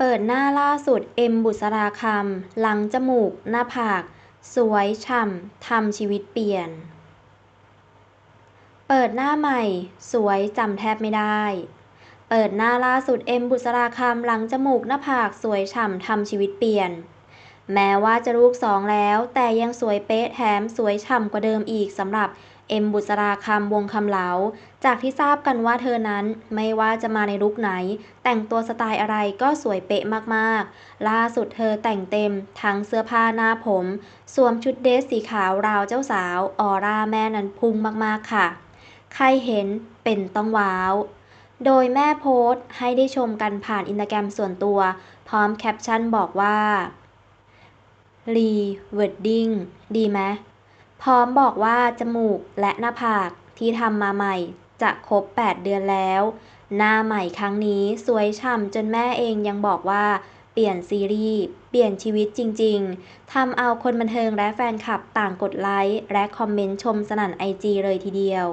เปิดหน้าล่าสุด เอ็ม บุษราคำ หลังจมูก หน้าผาก สวย ฉ่ำ ทำชีวิตเปลี่ยน เปิดหน้าใหม่ สวยจำแทบไม่ได้ เปิดหน้าล่าสุด เอ็ม บุษราคำ หลังจมูก หน้าผาก สวย ฉ่ำ ทำชีวิตเปลี่ยน แม้ว่าจะลูกสองแล้ว แต่ยังสวยเป๊ะแถมสวยฉ่ำกว่าเดิมอีกสำหรับ เอ็มบุษราคำวงคำเหลา จากที่ทราบกันว่าเธอนั้นไม่ว่าจะมาในลุคไหน แต่งตัวสไตล์อะไรก็สวยเป๊ะมากๆ ล่าสุดเธอแต่งเต็ม ทั้งเสื้อผ้าหน้าผม สวมชุดเดรสสีขาวราวเจ้าสาว ออร่าแม่นั้นพุ่งมากๆค่ะ ใครเห็นเป็นต้องว้าวโดยแม่โพสต์ให้ได้ชมกันผ่านอินสตาแกรมส่วนตัว พร้อมแคปชั่นบอกว่ารีเวิร์ดดิ้งดีไหม พร้อมบอกว่าจมูกและหน้าผากที่ทำมาใหม่จะครบ 8 เดือนแล้ว หน้าใหม่ครั้งนี้สวยฉ่ำจนแม่เองยังบอกว่าเปลี่ยนซีรีส์เปลี่ยนชีวิตจริง ๆ ทำเอาคนบันเทิงและแฟนคลับต่างกดไลค์และคอมเมนต์ชมสนั่นไอจีเลยทีเดียว